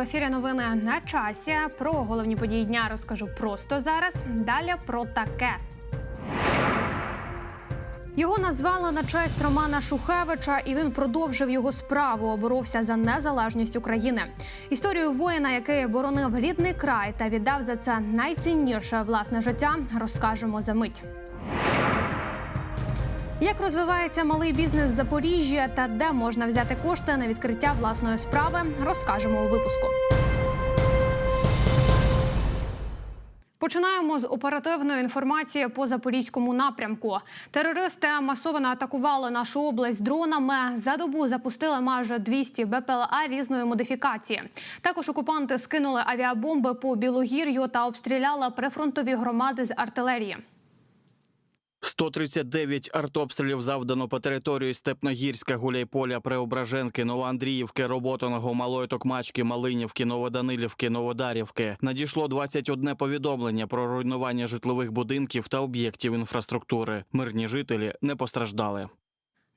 В ефірі. Новини на часі. Про головні події дня розкажу просто зараз. Далі про таке. Його назвали на честь Романа Шухевича, і він продовжив його справу. Боровся за незалежність України. Історію воїна, який боронив рідний край та віддав за це найцінніше власне життя, розкажемо за мить. Як розвивається малий бізнес Запоріжжя та де можна взяти кошти на відкриття власної справи, розкажемо у випуску. Починаємо з оперативної інформації по запорізькому напрямку. Терористи масово атакували нашу область дронами. За добу запустили майже 200 БПЛА різної модифікації. Також окупанти скинули авіабомби по Білогір'ю та обстріляли прифронтові громади з артилерії. 139 артобстрілів завдано по території Степногірська, Гуляйполя, Преображенки, Новоандріївки, Роботиного, Малої Токмачки, Малинівки, Новоданилівки, Новодарівки. Надійшло 21 повідомлення про руйнування житлових будинків та об'єктів інфраструктури. Мирні жителі не постраждали.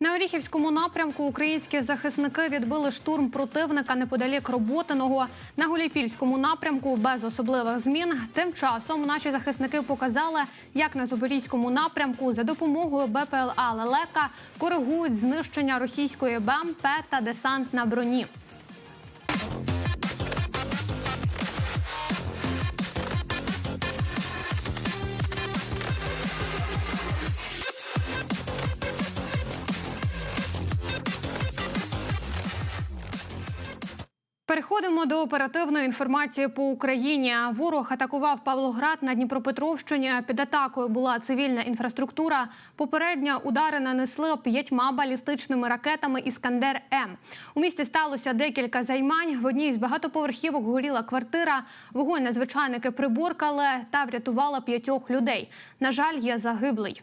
На Оріхівському напрямку українські захисники відбили штурм противника неподалік Роботиного. На Гуляйпільському напрямку без особливих змін. Тим часом наші захисники показали, як на Запорізькому напрямку за допомогою БПЛА Лелека коригують знищення російської БМП та десант на броні. Переходимо до оперативної інформації по Україні. Ворог атакував Павлоград на Дніпропетровщині. Під атакою була цивільна інфраструктура. Попередньо удари нанесли п'ятьма балістичними ракетами Іскандер М. У місті сталося декілька займань. В одній з багатоповерхівок горіла квартира. Вогонь надзвичайники приборкали та врятували п'ятьох людей. На жаль, є загиблий.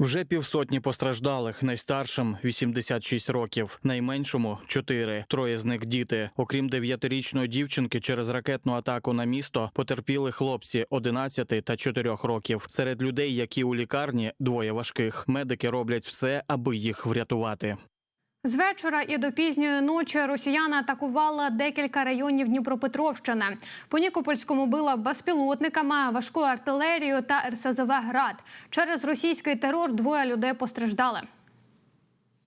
Вже півсотні постраждалих. Найстаршим 86 років, найменшому 4. Троє з них діти. Окрім дев'ятирічної дівчинки, через ракетну атаку на місто потерпіли хлопці 11 та 4 років. Серед людей, які у лікарні, двоє важких. Медики роблять все, аби їх врятувати. З вечора і до пізньої ночі росіяни атакували декілька районів Дніпропетровщини. По Нікопольському била безпілотниками, важкою артилерією та РСЗВ «Град». Через російський терор двоє людей постраждали.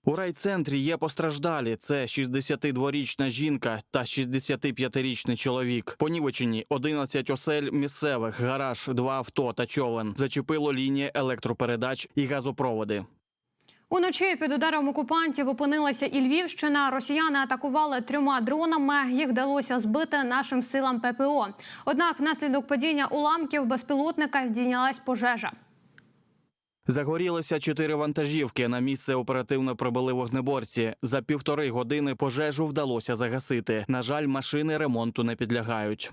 У райцентрі є постраждалі. Це 62-річна жінка та 65-річний чоловік. Понівечені 11 осель місцевих, гараж, два авто та човен. Зачепило лінії електропередач і газопроводи. Уночі під ударом окупантів опинилася і Львівщина. Росіяни атакували трьома дронами. Їх вдалося збити нашим силам ППО. Однак, внаслідок падіння уламків безпілотника здійнялась пожежа. Загорілися чотири вантажівки. На місце оперативно прибули вогнеборці. За півтори години пожежу вдалося загасити. На жаль, машини ремонту не підлягають.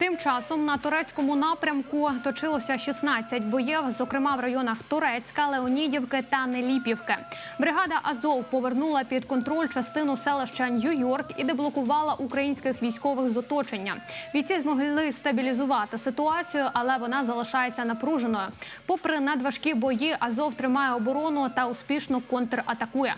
Тим часом на турецькому напрямку точилося 16 боїв, зокрема в районах Турецька, Леонідівки та Неліпівки. Бригада Азов повернула під контроль частину селища Нью-Йорк і деблокувала українських військових з оточення. Бійці змогли стабілізувати ситуацію, але вона залишається напруженою. Попри надважкі бої, Азов тримає оборону та успішно контратакує.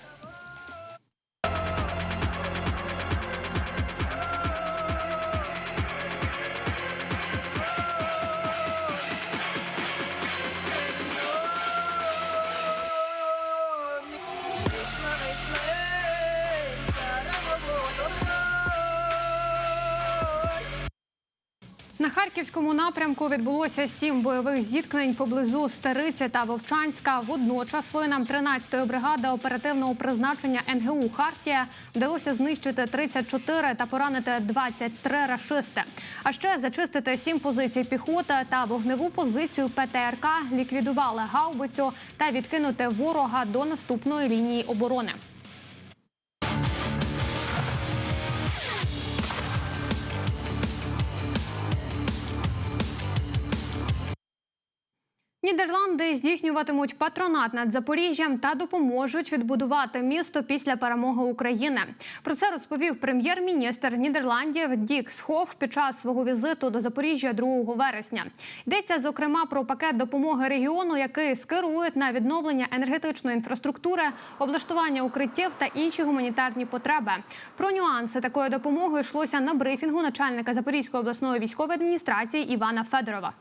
На харківському напрямку відбулося сім бойових зіткнень поблизу Стариці та Вовчанська. Водночас воїнам 13-ї бригади оперативного призначення НГУ Хартія вдалося знищити 34 та поранити 23 рашисти. А ще зачистити сім позицій піхоти та вогневу позицію ПТРК, ліквідували гаубицю та відкинути ворога до наступної лінії оборони. Нідерланди здійснюватимуть патронат над Запоріжжям та допоможуть відбудувати місто після перемоги України. Про це розповів прем'єр-міністр Нідерландів Дік Схоф під час свого візиту до Запоріжжя 2 вересня. Йдеться зокрема про пакет допомоги регіону, який скерують на відновлення енергетичної інфраструктури, облаштування укриттів та інші гуманітарні потреби. Про нюанси такої допомоги йшлося на брифінгу начальника Запорізької обласної військової адміністрації Івана Федорова.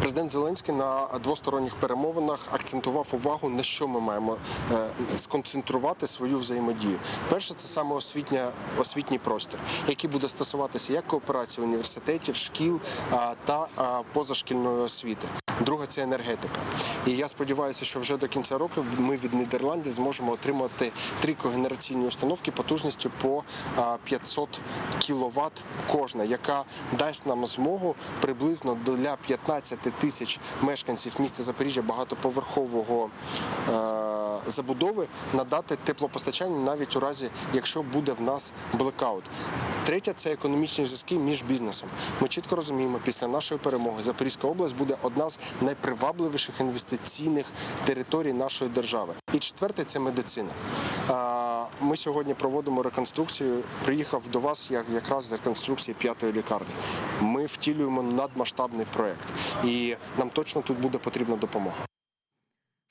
Президент Зеленський на двосторонніх перемовинах акцентував увагу, на що ми маємо е, сконцентрувати свою взаємодію. Перше, це саме освітня, освітній простір, який буде стосуватися як кооперації університетів, шкіл та позашкільної освіти. Друге це енергетика. І я сподіваюся, що вже до кінця року ми від Нідерландів зможемо отримати три когенераційні установки потужністю по а, 500 кВт кожна, яка дасть нам змогу приблизно для 15 тисяч мешканців міста Запоріжжя багатоповерхового е, забудови надати теплопостачання навіть у разі, якщо буде в нас блекаут. Третє це економічні зв'язки між бізнесом. Ми чітко розуміємо, після нашої перемоги Запорізька область буде одна з найпривабливіших інвестиційних територій нашої держави. І четверте це медицина. Ми сьогодні проводимо реконструкцію. Приїхав до вас як якраз з реконструкції п'ятої лікарні. Ми втілюємо надмасштабний проект, і нам точно тут буде потрібна допомога.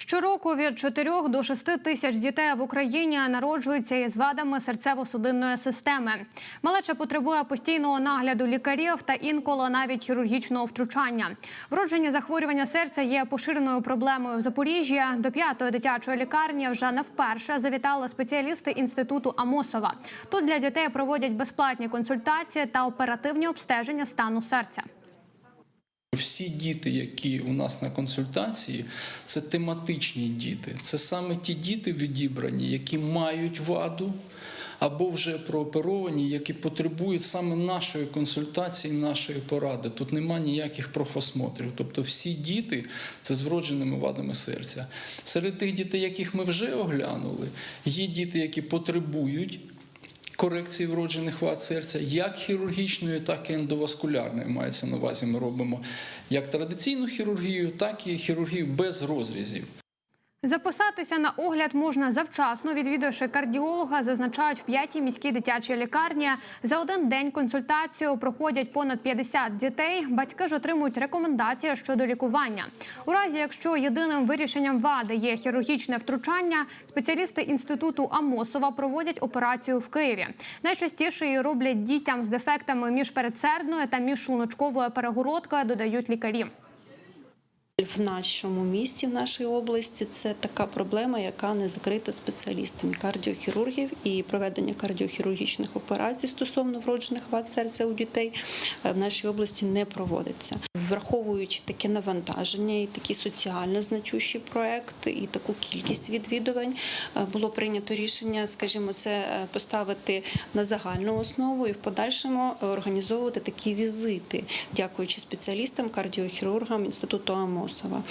Щороку від 4 до 6 тисяч дітей в Україні народжуються із вадами серцево-судинної системи. Малеча потребує постійного нагляду лікарів та інколи навіть хірургічного втручання. Вроджені захворювання серця є поширеною проблемою в Запоріжжі. До п'ятої дитячої лікарні вже не вперше завітали спеціалісти інституту Амосова. Тут для дітей проводять безплатні консультації та оперативні обстеження стану серця. Всі діти, які у нас на консультації, це тематичні діти. Це саме ті діти відібрані, які мають ваду або вже прооперовані, які потребують саме нашої консультації, нашої поради. Тут нема ніяких профосмотрів. Тобто всі діти це з вродженими вадами серця. Серед тих дітей, яких ми вже оглянули, є діти, які потребують корекції вроджених вад серця, як хірургічної, так і ендоваскулярної. Мається на увазі. Ми робимо як традиційну хірургію, так і хірургію без розрізів. Записатися на огляд можна завчасно, відвідавши кардіолога, зазначають в п'ятій міській дитячій лікарні. За один день консультацію проходять понад 50 дітей. Батьки ж отримують рекомендації щодо лікування. У разі, якщо єдиним вирішенням вади є хірургічне втручання, спеціалісти інституту Амосова проводять операцію в Києві. Найчастіше її роблять дітям з дефектами міжпередсердної та міжшлуночкової перегородки, додають лікарі. В нашому місті, в нашій області, це така проблема, яка не закрита спеціалістами кардіохірургів і проведення кардіохірургічних операцій стосовно вроджених вад серця у дітей е, в нашій області не проводиться. Враховуючи таке навантаження і такі соціально значущий проект, і таку кількість відвідувань, е, було прийнято рішення, скажімо, це е, поставити на загальну основу і в подальшому організовувати такі візити, дякуючи спеціалістам, кардіохірургам інституту АМОСова.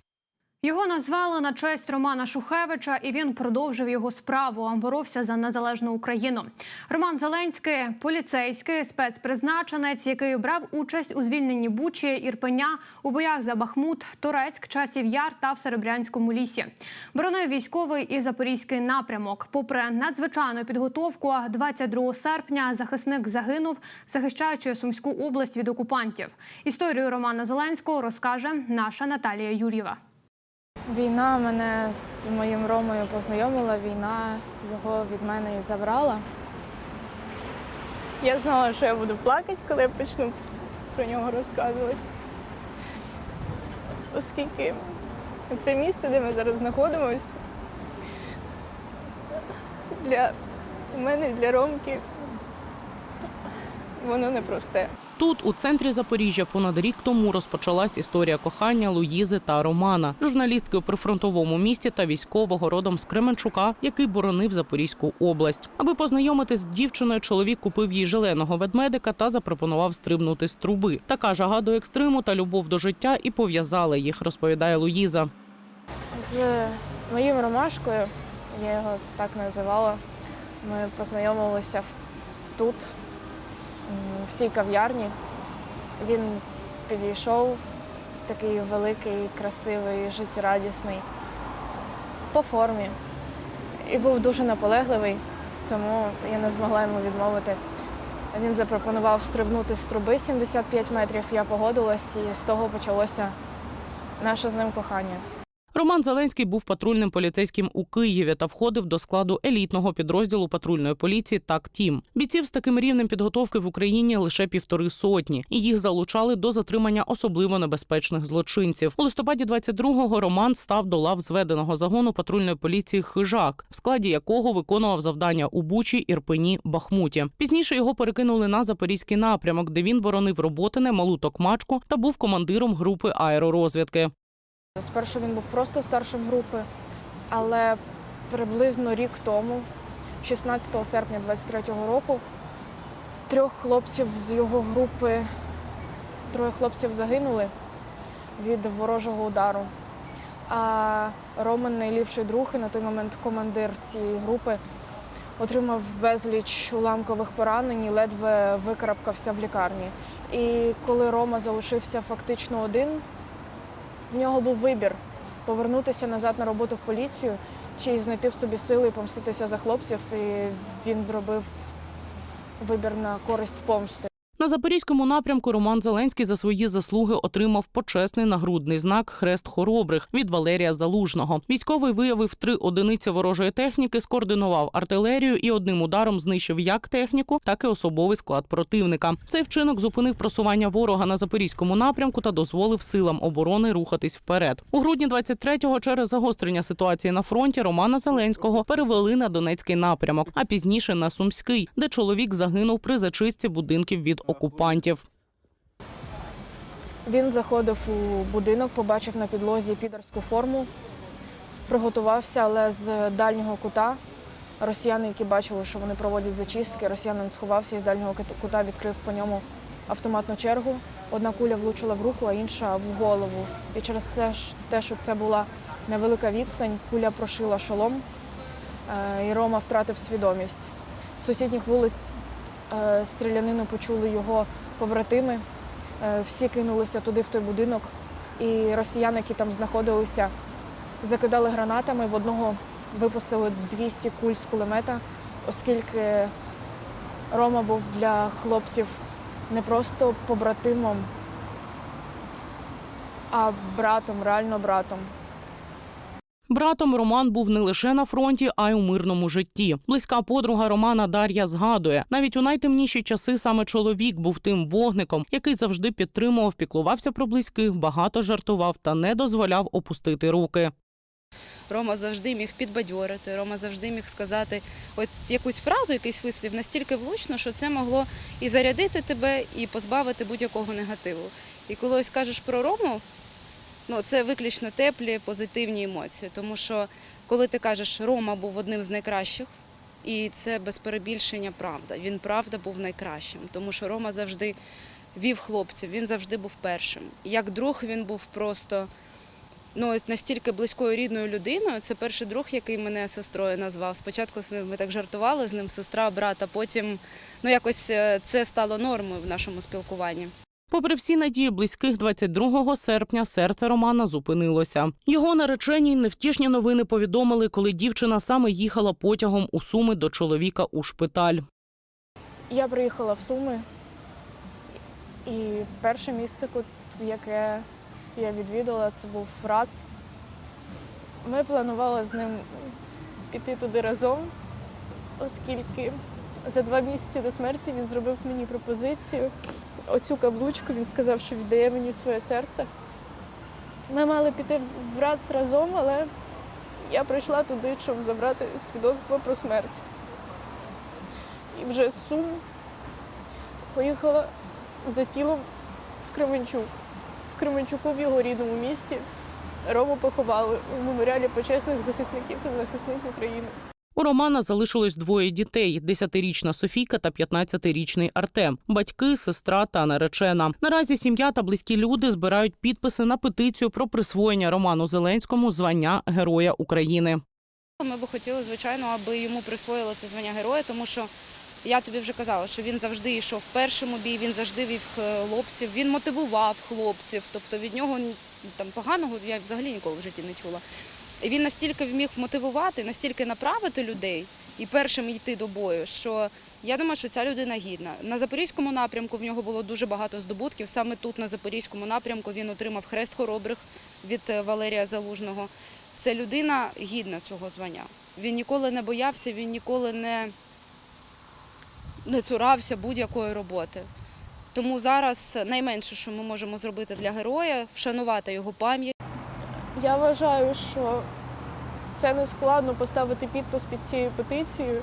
Його назвали на честь Романа Шухевича, і він продовжив його справу. Боровся за незалежну Україну. Роман Зеленський поліцейський спецпризначенець, який брав участь у звільненні Бучі, Ірпеня у боях за Бахмут, Торецьк, Часів Яр та в Серебрянському лісі. Боронив військовий і запорізький напрямок. Попри надзвичайну підготовку, 22 серпня захисник загинув, захищаючи Сумську область від окупантів. Історію Романа Зеленського розкаже наша Наталія Юрєва. Війна мене з моїм Ромою познайомила, війна його від мене і забрала. Я знала, що я буду плакати, коли я почну про нього розказувати. Оскільки це місце, де ми зараз знаходимося, для мене, для Ромки, воно непросте. Тут, у центрі Запоріжжя, понад рік тому розпочалась історія кохання Луїзи та Романа, журналістки у прифронтовому місті та військового родом з Кременчука, який боронив Запорізьку область. Аби познайомитись з дівчиною, чоловік купив їй жиленого ведмедика та запропонував стрибнути з труби. Така жага до екстриму та любов до життя і пов'язали їх, розповідає Луїза. З моїм Ромашкою, я його так називала, ми познайомилися в- тут, м, в цій кав'ярні. Він підійшов, такий великий, красивий, життєрадісний, по формі. І був дуже наполегливий, тому я не змогла йому відмовити. Він запропонував стрибнути з труби 75 метрів. Я погодилась, і з того почалося наше з ним кохання. Роман Зеленський був патрульним поліцейським у Києві та входив до складу елітного підрозділу патрульної поліції «Так Тім». Бійців з таким рівнем підготовки в Україні лише півтори сотні, і їх залучали до затримання особливо небезпечних злочинців. У листопаді 22-го Роман став до лав зведеного загону патрульної поліції Хижак, в складі якого виконував завдання у Бучі, Ірпені, Бахмуті. Пізніше його перекинули на запорізький напрямок, де він боронив Роботине, Малу Токмачку та був командиром групи аеророзвідки. Спершу він був просто старшим групи, але приблизно рік тому, 16 серпня 23-го року, трьох хлопців з його групи, троє хлопців загинули від ворожого удару. А Роман, найліпший друг і на той момент командир цієї групи, отримав безліч уламкових поранень і ледве викарабкався в лікарні. І коли Рома залишився фактично один, в нього був вибір повернутися назад на роботу в поліцію чи знайти в собі сили і помститися за хлопців. І він зробив вибір на користь помсти. На запорізькому напрямку Роман Зеленський за свої заслуги отримав почесний нагрудний знак Хрест хоробрих від Валерія Залужного. Військовий виявив три одиниці ворожої техніки, скоординував артилерію і одним ударом знищив як техніку, так і особовий склад противника. Цей вчинок зупинив просування ворога на запорізькому напрямку та дозволив силам оборони рухатись вперед. У грудні 23-го через загострення ситуації на фронті Романа Зеленського перевели на Донецький напрямок, а пізніше на Сумський, де чоловік загинув при зачистці будинків від окупантів. Він заходив у будинок, побачив на підлозі підерську форму, приготувався, але з дальнього кута росіяни, які бачили, що вони проводять зачистки, росіянин сховався і з дальнього кута відкрив по ньому автоматну чергу. Одна куля влучила в руку, а інша в голову. І через це те, що це була невелика відстань, куля прошила шолом, е, і Рома втратив свідомість. З сусідніх вулиць стрілянину почули його побратими. Е, Всі кинулися туди, в той будинок, і росіяни, які там знаходилися, закидали гранатами. В одного випустили 200 куль з кулемета, оскільки Рома був для хлопців не просто побратимом, а братом, реально братом. Братом Роман був не лише на фронті, а й у мирному житті. Близька подруга Романа Дар'я згадує, навіть у найтемніші часи саме чоловік був тим вогником, який завжди підтримував, піклувався про близьких, багато жартував та не дозволяв опустити руки. Рома завжди міг підбадьорити, Рома завжди міг сказати от якусь фразу, якийсь вислів настільки влучно, що це могло і зарядити тебе, і позбавити будь-якого негативу. І коли ось кажеш про Рому, ну це виключно теплі, позитивні емоції. Тому що коли ти кажеш, Рома був одним з найкращих, і це без перебільшення правда. Він правда був найкращим, тому що Рома завжди вів хлопців, він завжди був першим. Як друг він був просто ну, настільки близькою рідною людиною. Це перший друг, який мене сестрою назвав. Спочатку ми так жартували з ним, сестра, брат, а потім ну, якось е, це стало нормою в нашому спілкуванні. Попри всі надії близьких, 22 серпня серце Романа зупинилося. Його нареченій невтішні новини повідомили, коли дівчина саме їхала потягом у Суми до чоловіка у шпиталь. Я приїхала в Суми, і перше місце, яке я відвідала, це був ФРАЦ. Ми планували з ним піти туди разом, оскільки за два місяці до смерті він зробив мені пропозицію. Оцю каблучку він сказав, що віддає мені своє серце. Ми мали піти в- РАЦ разом, але я прийшла туди, щоб забрати свідоцтво про смерть. І вже Сум поїхала за тілом в Кременчук. В Кременчуку в його рідному місті Рому поховали у меморіалі почесних захисників та захисниць України. У Романа залишилось двоє дітей: 10-річна Софійка та 15-річний Артем, батьки, сестра та наречена. Наразі сім'я та близькі люди збирають підписи на петицію про присвоєння Роману Зеленському звання Героя України. Ми би хотіли, звичайно, аби йому присвоїли це звання героя, тому що Я тобі вже казала, що він завжди йшов в першому бій, він завжди вів хлопців, він мотивував хлопців. Тобто від нього там поганого я взагалі ніколи в житті не чула. Він настільки вмів мотивувати, настільки направити людей і першим йти до бою, що я думаю, що ця людина гідна. На запорізькому напрямку в нього було дуже багато здобутків. Саме тут, на запорізькому напрямку, він отримав хрест хоробрих від е, Валерія Залужного. Це людина гідна цього звання. Він ніколи не боявся, він ніколи не, не цурався будь-якої роботи. Тому зараз найменше, що ми можемо зробити для героя, вшанувати його пам'ять. Я вважаю, що це не складно поставити підпис під цією петицією.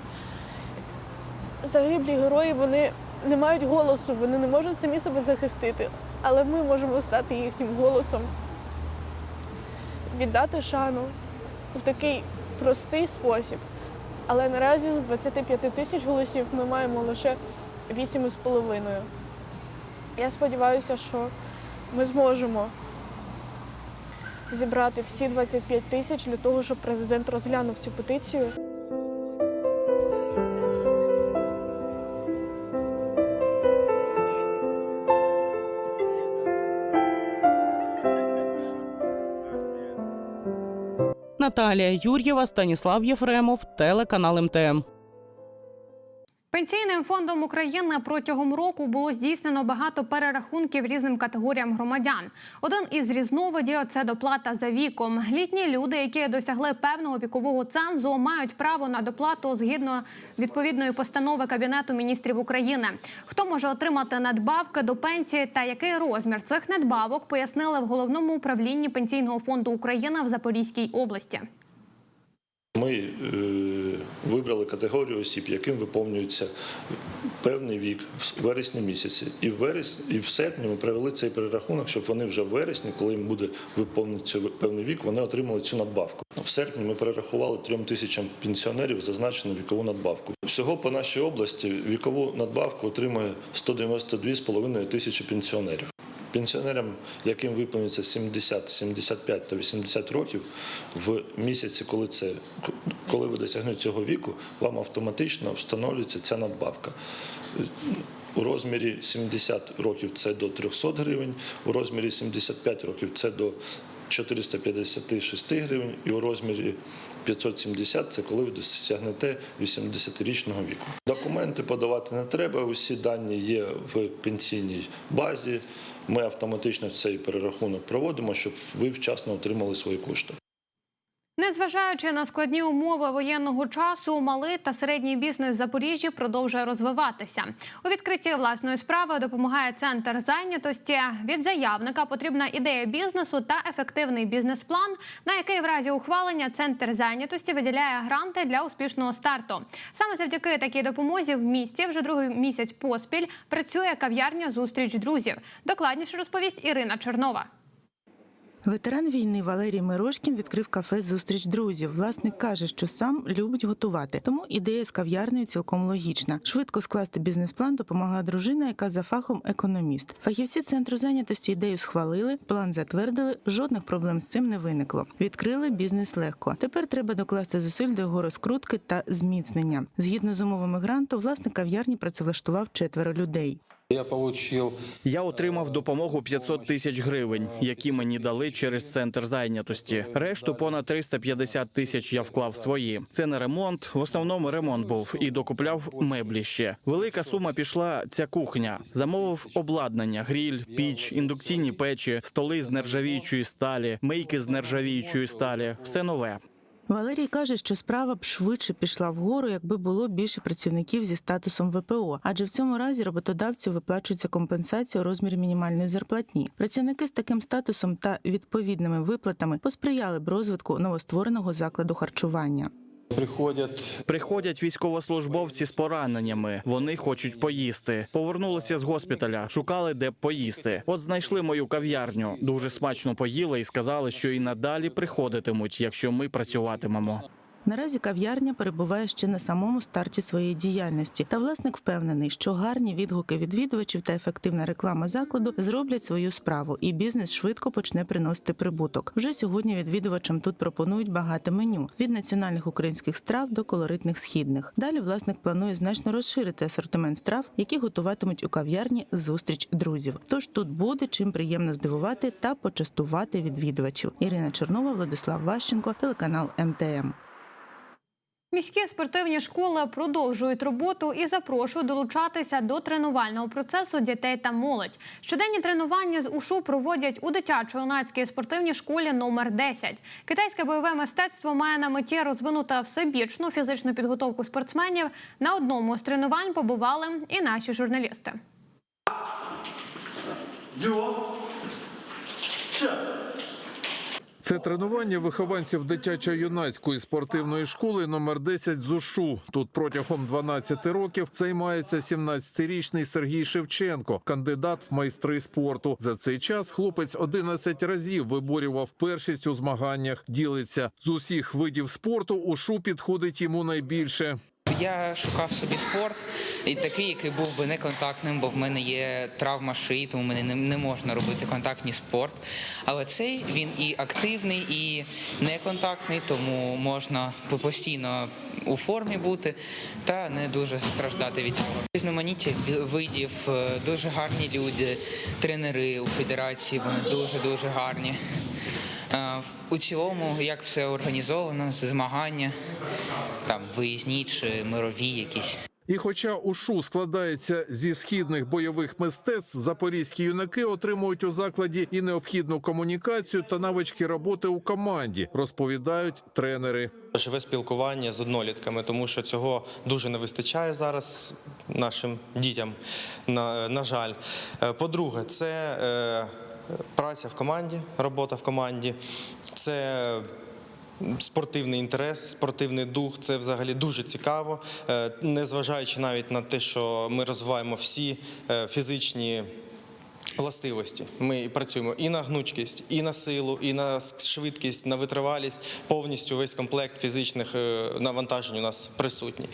Загиблі герої вони не мають голосу, вони не можуть самі себе захистити, але ми можемо стати їхнім голосом, віддати шану в такий простий спосіб. Але наразі з 25 тисяч голосів ми маємо лише 8,5. Я сподіваюся, що ми зможемо зібрати всі 25 тисяч для того, щоб президент розглянув цю петицію. Наталія Юр'єва, Станіслав Єфремов, телеканал МТМ. Пенсійним фондом України протягом року було здійснено багато перерахунків різним категоріям громадян. Один із різновидів це доплата за віком. Літні люди, які досягли певного вікового цензу, мають право на доплату згідно відповідної постанови Кабінету міністрів України. Хто може отримати надбавки до пенсії та який розмір цих надбавок пояснили в головному управлінні пенсійного фонду України в Запорізькій області. Ми е, вибрали категорію осіб, яким виповнюється певний вік в вересні місяці. І в вересні, і в серпні ми провели цей перерахунок, щоб вони вже в вересні, коли їм буде виповнюватися певний вік, вони отримали цю надбавку. В серпні ми перерахували трьом тисячам пенсіонерів зазначену вікову надбавку. Всього по нашій області вікову надбавку отримує 192,5 тисячі пенсіонерів. Пенсіонерам, яким виповнюється 70, 75 та 80 років, в місяці, коли це коли ви досягнете цього віку, вам автоматично встановлюється ця надбавка. У розмірі 70 років це до 300 гривень, у розмірі 75 років це до 456 гривень, і у розмірі 570 це коли ви досягнете 80-річного віку. Документи подавати не треба. Усі дані є в пенсійній базі. Ми автоматично цей перерахунок проводимо, щоб ви вчасно отримали свої кошти. Незважаючи на складні умови воєнного часу, малий та середній бізнес Запоріжжя продовжує розвиватися. У відкритті власної справи допомагає центр зайнятості. Від заявника потрібна ідея бізнесу та ефективний бізнес-план, на який в разі ухвалення центр зайнятості виділяє гранти для успішного старту. Саме завдяки такій допомозі в місті вже другий місяць поспіль працює кав'ярня зустріч друзів. Докладніше розповість Ірина Чернова. Ветеран війни Валерій Мирошкін відкрив кафе Зустріч друзів. Власник каже, що сам любить готувати, тому ідея з кав'ярнею цілком логічна. Швидко скласти бізнес-план допомогла дружина, яка за фахом економіст. Фахівці центру зайнятості ідею схвалили, план затвердили. Жодних проблем з цим не виникло. Відкрили бізнес легко. Тепер треба докласти зусиль до його розкрутки та зміцнення. Згідно з умовами гранту, власник кав'ярні працевлаштував четверо людей. Я отримав допомогу 500 тисяч гривень, які мені дали через центр зайнятості. Решту понад 350 тисяч я вклав свої. Це не ремонт. В основному ремонт був і докупляв меблі ще. Велика сума пішла ця кухня. Замовив обладнання: гріль, піч, індукційні печі, столи з нержавіючої сталі, мийки з нержавіючої сталі. Все нове. Валерій каже, що справа б швидше пішла вгору, якби було більше працівників зі статусом ВПО, адже в цьому разі роботодавцю виплачується компенсація у розмірі мінімальної зарплатні. Працівники з таким статусом та відповідними виплатами посприяли б розвитку новоствореного закладу харчування. Приходят Приходять військовослужбовці з пораненнями. Вони хочуть поїсти. Повернулися з госпіталя, шукали де б поїсти. От знайшли мою кав'ярню. Дуже смачно поїли і сказали, що і надалі приходитимуть, якщо ми працюватимемо. Наразі кав'ярня перебуває ще на самому старті своєї діяльності, та власник впевнений, що гарні відгуки відвідувачів та ефективна реклама закладу зроблять свою справу, і бізнес швидко почне приносити прибуток. Вже сьогодні відвідувачам тут пропонують багате меню від національних українських страв до колоритних східних. Далі власник планує значно розширити асортимент страв, які готуватимуть у кав'ярні зустріч друзів. Тож тут буде чим приємно здивувати та почастувати відвідувачів. Ірина Чернова, Владислав Ващенко, телеканал МТМ. Міські спортивні школи продовжують роботу і запрошують долучатися до тренувального процесу дітей та молодь. Щоденні тренування з УШУ проводять у дитячо-юнацькій спортивній школі номер 10. Китайське бойове мистецтво має на меті розвинути всебічну фізичну підготовку спортсменів. На одному з тренувань побували і наші журналісти. Це тренування вихованців дитячо-юнацької спортивної школи номер 10 ЗУШУ. Тут протягом 12 років займається 17-річний Сергій Шевченко, кандидат в майстри спорту. За цей час хлопець 11 разів виборював першість у змаганнях. Ділиться з усіх видів спорту. УШУ підходить йому найбільше. Я шукав собі спорт, і такий, який був би неконтактним, бо в мене є травма шиї, тому мені не, можна робити контактний спорт. Але цей він і активний, і неконтактний, тому можна постійно у формі бути та не дуже страждати від цього. Різноманіття видів, е, дуже гарні люди, тренери у федерації, вони дуже дуже гарні. Е, в- У цілому, як все організовано, змагання, там виїзні чи мирові якісь. І хоча УШУ складається зі східних бойових мистецтв, запорізькі юнаки отримують у закладі і необхідну комунікацію та навички роботи у команді, розповідають тренери. Живе спілкування з однолітками, тому що цього дуже не вистачає зараз нашим дітям. На, на жаль. Е, По-друге, це е, праця в команді, робота в команді, це спортивний інтерес, спортивний дух. Це взагалі дуже цікаво, Е, незважаючи навіть на те, що ми розвиваємо всі е, фізичні. Властивості ми працюємо і на гнучкість, і на силу, і на швидкість, на витривалість. Повністю весь комплект фізичних е, навантажень у нас присутній.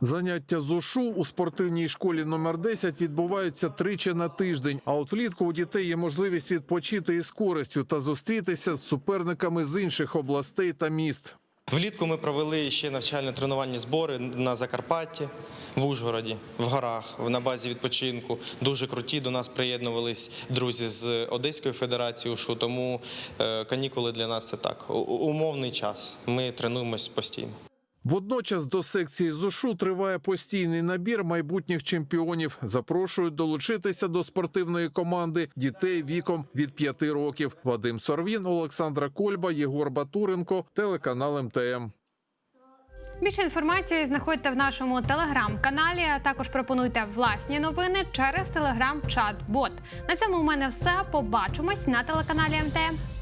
Заняття з УШУ у спортивній школі номер 10 відбуваються тричі на тиждень. А от влітку у дітей є можливість відпочити із користю та зустрітися з суперниками з інших областей та міст. Влітку ми провели ще навчально-тренувальні збори на Закарпатті, в Ужгороді, в горах, на базі відпочинку. Дуже круті. До нас приєднувались друзі з Одеської федерації УШУ. Тому е, канікули для нас це так. Умовний час. Ми тренуємось постійно. Водночас до секції ЗУШУ триває постійний набір майбутніх чемпіонів. Запрошують долучитися до спортивної команди дітей віком від 5 років. Вадим Сорвін, Олександра Кольба, Єгор Батуренко, телеканал МТМ. Більше інформації знаходьте в нашому телеграм-каналі. а Також пропонуйте власні новини через телеграм-чат-бот. На цьому у мене все. Побачимось на телеканалі МТМ.